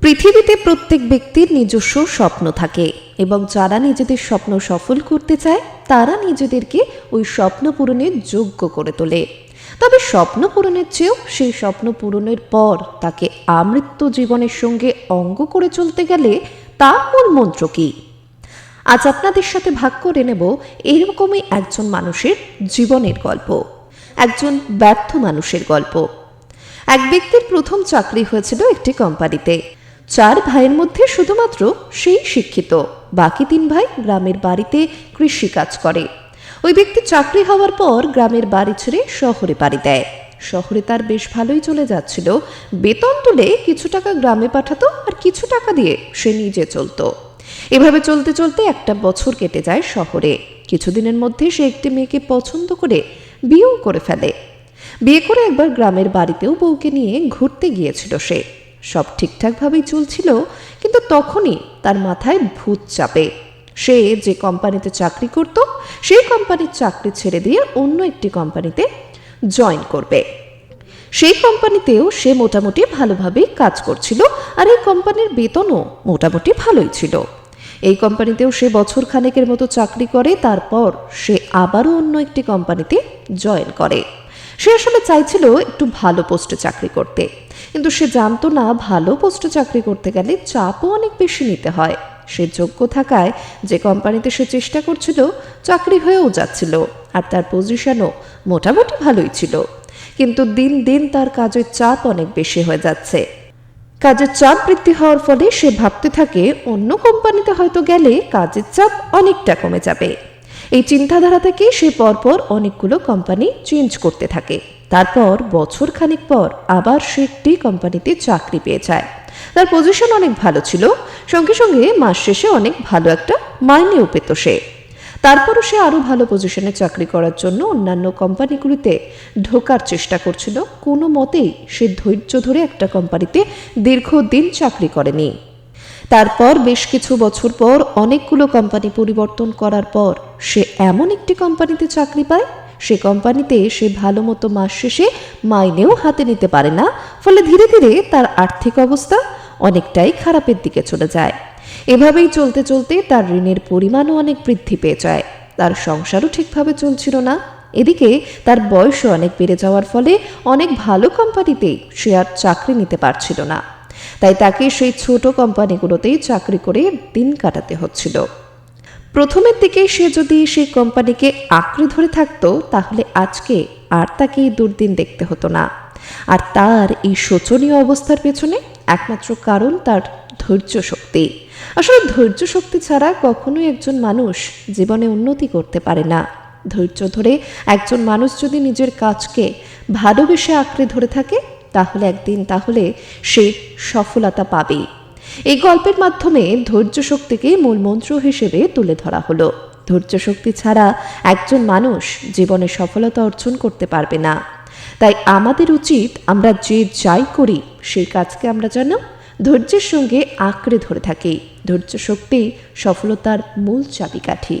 পৃথিবীতে প্রত্যেক ব্যক্তির নিজস্ব স্বপ্ন থাকে এবং যারা নিজেদের স্বপ্ন সফল করতে চায়, তারা নিজেদেরকে ওই স্বপ্ন পূরণের যোগ্য করে তোলে। তবে স্বপ্ন পূরণের চেয়েও সেই স্বপ্ন পূরণের পর তাকে আমৃত্যু জীবনের সঙ্গে অঙ্গ করে চলতে গেলে তার মূল মন্ত্র কী? আজ আপনাদের সাথে ভাগ করে নেব এরকমই একজন মানুষের জীবনের গল্প, একজন ব্যর্থ মানুষের গল্প। এক ব্যক্তির প্রথম চাকরি হয়েছিল একটি কোম্পানিতে। চার ভাইয়ের মধ্যে শুধুমাত্র সেই শিক্ষিত, বাকি তিন ভাই গ্রামের বাড়িতে কৃষি কাজ করে। ওই ব্যক্তি চাকরি হওয়ার পর গ্রামের বাড়ি ছেড়ে শহরে পাড়ি দেয়। শহরে তার বেশ ভালোই চলে যাচ্ছিল। বেতন তুলে কিছু টাকা গ্রামে পাঠাতো আর কিছু টাকা দিয়ে সে নিজে চলতো। এভাবে চলতে চলতে একটা বছর কেটে যায় শহরে। কিছুদিনের মধ্যে সে একটি মেয়েকে পছন্দ করে বিয়েও করে ফেলে। বিয়ে করে একবার গ্রামের বাড়িতেও বউকে নিয়ে ঘুরতে গিয়েছিল সে। সব ঠিকঠাকভাবেই চলছিল, কিন্তু তখনই তার মাথায় ভূত চাপে। সে যে কোম্পানিতে চাকরি করত, সেই কোম্পানির চাকরি ছেড়ে দিয়ে অন্য একটি কোম্পানিতে জয়েন করবে। সেই কোম্পানিতেও সে মোটামুটি ভালোভাবেই কাজ করছিল, আর এই কোম্পানির বেতনও মোটামুটি ভালোই ছিল। এই কোম্পানিতেও সে বছর খানেকের মতো চাকরি করে, তারপর সে আবারও অন্য একটি কোম্পানিতে জয়েন করে। সে আসলে চাইছিল একটু ভালো পোস্টে চাকরি করতে। কিন্তু সে জানতো না, ভালো পোস্টে চাকরি করতে গেলে চাপও অনেক বেশি নিতে হয়। সে যোগ্য থাকায় যে কোম্পানিতে সে চেষ্টা করছিল, চাকরি হয়েও যাচ্ছিল আর তার পজিশনও মোটামুটি ভালোই ছিল। কিন্তু দিন দিন তার কাজের চাপ অনেক বেশি হয়ে যাচ্ছে। কাজের চাপ বৃদ্ধি হওয়ার ফলে সে ভাবতে থাকে, অন্য কোম্পানিতে হয়তো গেলে কাজের চাপ অনেকটা কমে যাবে। এই চিন্তাধারা থেকে সে পরপর অনেকগুলো কোম্পানি চেঞ্জ করতে থাকে। তারপর বছর খানিক পর আবার সে একটি কোম্পানিতে চাকরি পেয়ে যায়। তার পজিশন অনেক ভালো ছিল, সঙ্গে সঙ্গে মাস শেষে অনেক ভালো একটা মাইনেও পেত সে। তারপরও সে আরও ভালো পজিশনে চাকরি করার জন্য অন্যান্য কোম্পানিগুলিতে ঢোকার চেষ্টা করছিল। কোনো মতেই সে ধৈর্য ধরে একটা কোম্পানিতে দীর্ঘদিন চাকরি করেনি। তারপর বেশ কিছু বছর পর অনেকগুলো কোম্পানি পরিবর্তন করার পর সে এমন একটি কোম্পানিতে চাকরি পায়। সে কোম্পানিতে সে ভালো মতো মাস শেষে মাইনেও হাতে নিতে পারে না, ফলে ধীরে ধীরে তার আর্থিক অবস্থা অনেকটাই খারাপের দিকে চলে যায়। এভাবেই চলতে চলতে তার ঋণের পরিমাণও অনেক বৃদ্ধি পেয়ে যায়। তার সংসারও ঠিকভাবে চলছিল না। এদিকে তার বয়সও অনেক বেড়ে যাওয়ার ফলে অনেক ভালো কোম্পানিতেই সে আর চাকরি নিতে পারছিল না। তাই তাকে সেই ছোট কোম্পানিগুলোতেই চাকরি করে দিন কাটাতে হচ্ছিল। প্রথমের দিকে সে যদি সেই কোম্পানিকে আঁকড়ে ধরে থাকতো, তাহলে আজকে আর তাকে দুর্দিন দেখতে হতো না। আর তার এই শোচনীয় অবস্থার পেছনে একমাত্র কারণ তার ধৈর্য শক্তি। আসলে ধৈর্য শক্তি ছাড়া কখনোই একজন মানুষ জীবনে উন্নতি করতে পারে না। ধৈর্য ধরে একজন মানুষ যদি নিজের কাজকে ভালোবেসে আঁকড়ে ধরে থাকে তাহলে একদিন তাহলে সে সফলতা পাবে। এই গল্পের মাধ্যমে ধৈর্য শক্তিকে মূল মন্ত্র হিসেবে তুলে ধরা হলো। ধৈর্য শক্তি ছাড়া একজন মানুষ জীবনে সফলতা অর্জন করতে পারবে না। তাই আমাদের উচিত আমরা যে যাই করি, সেই কাজকে আমরা যেন ধৈর্যের সঙ্গে আঁকড়ে ধরে থাকি। ধৈর্য শক্তি সফলতার মূল চাবিকাঠি।